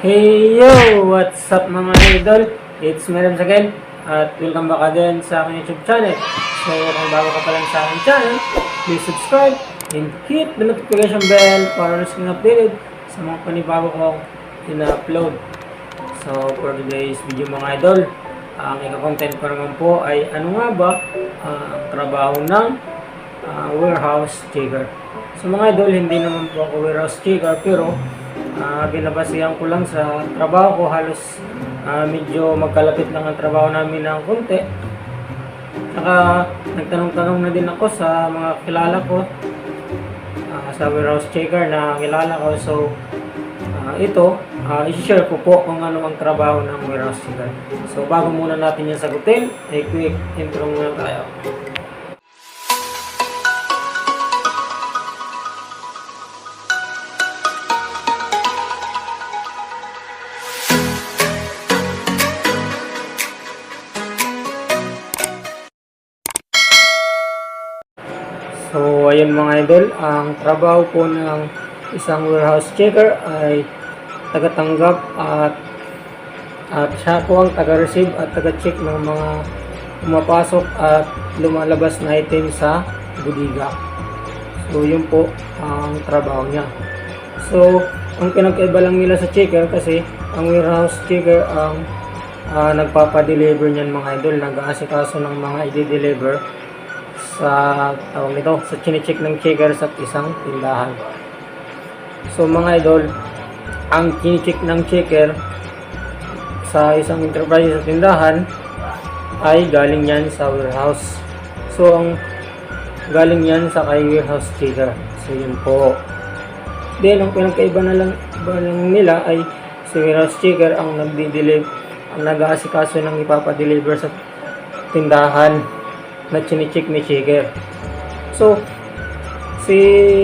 Hey yo! What's up mga idol? It's Meron again at welcome back again sa aking YouTube channel. So kung bago ka pa lang sa aking channel, please subscribe and hit the notification bell para mas kang updated sa mga panibago kong ina-upload. So for today's video mga idol, ang ika-content ko naman po ay ano nga ba ah, ang trabaho ng ah, warehouse checker. So mga idol, hindi naman po ako warehouse checker pero Ah, binabasihan ko lang sa trabaho ko halos ah, medyo magkalapit lang ang trabaho namin ng konti. Saka nagtanong-tanong na din ako sa mga kilala ko ah, sa warehouse checker na kilala ko. So ah, ito, ah, i-share ko po kung ano ang trabaho ng warehouse checker. So bago muna natin yung sagutin, ay quick intro muna tayo. So, ayun mga idol, ang trabaho po ng isang warehouse checker ay tagatanggap at at siya po ang taga-receive at taga-check ng mga pumapasok at lumalabas na item sa budiga. So, yun po ang trabaho niya. So, ang pinagkaiba lang nila sa checker kasi ang warehouse checker ang ah, nagpapa-deliver niyan mga idol, nag-aasikaso ng mga i-deliver sa tawag nito, sa chinecheck ng checker sa isang tindahan. So mga idol, ang chinecheck ng checker sa isang enterprise sa tindahan ay galing yan sa warehouse. So ang galing yan sa kay warehouse checker. So yun po. Then ang pinagkaiba na lang, lang nila ay si warehouse checker ang nagdi-deliver ang nag-aasikaso ng ipapadeliver sa tindahan na chinecheck ni checker. So, si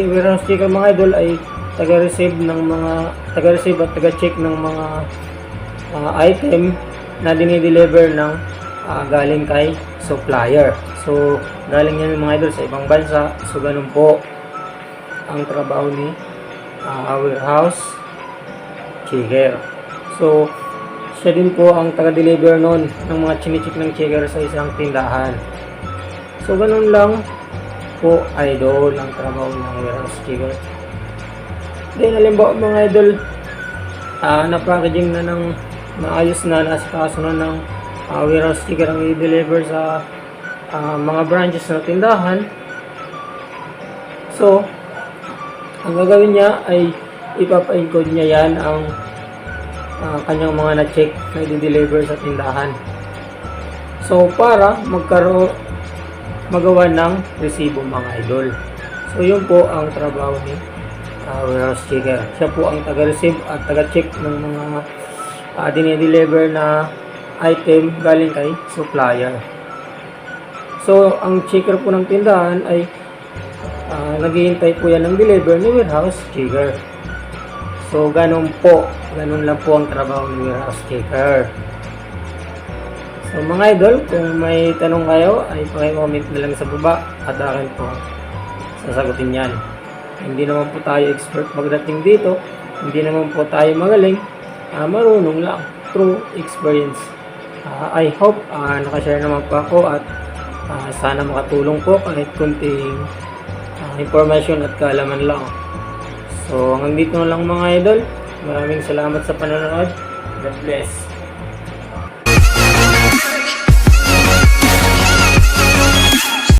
warehouse checker mga idol ay taga-receive ng mga taga-receive at taga-check ng mga ah, item na dinideliver ng ah, galing kay supplier. So, galing yan mga idol sa ibang bansa. So, ganun po ang trabaho ni ah, warehouse checker. So, siya din po ang taga-deliver noon ng mga chinecheck ng checker sa isang tindahan. So, ganun lang po, idol, ang trabaho ng warehouse checker. Then, halimbawa mga idol, ah na-packaging na ng naayos na, nasa kaso na ng ah, warehouse checker ang i-deliver sa ah, mga branches ng tindahan. So, ang gagawin niya ay ipapa-encode niya yan ang ah, kanyang mga na-check na i-deliver sa tindahan. So, para magkaroon magawa ng resibo mga idol. So yun po ang trabaho ni uh, warehouse checker. Siya po ang taga-receive at taga-check ng mga uh, dinideliver na item galing kay supplier. So ang checker po ng tindahan ay uh, naghihintay po yan ng deliver ni warehouse checker. So ganun po, ganun lang po ang trabaho ni warehouse checker. So mga idol, kung may tanong kayo ay paki-comment na lang sa baba at akin po sasagutin yan. Hindi naman po tayo expert pagdating dito, hindi naman po tayo magaling, ah, marunong lang through experience. Ah, I hope ah, nakashare naman po ako at ah, sana makatulong po kahit kunting ah, information at kaalaman lang. So hanggang dito na lang mga idol. Maraming salamat sa panonood. God bless.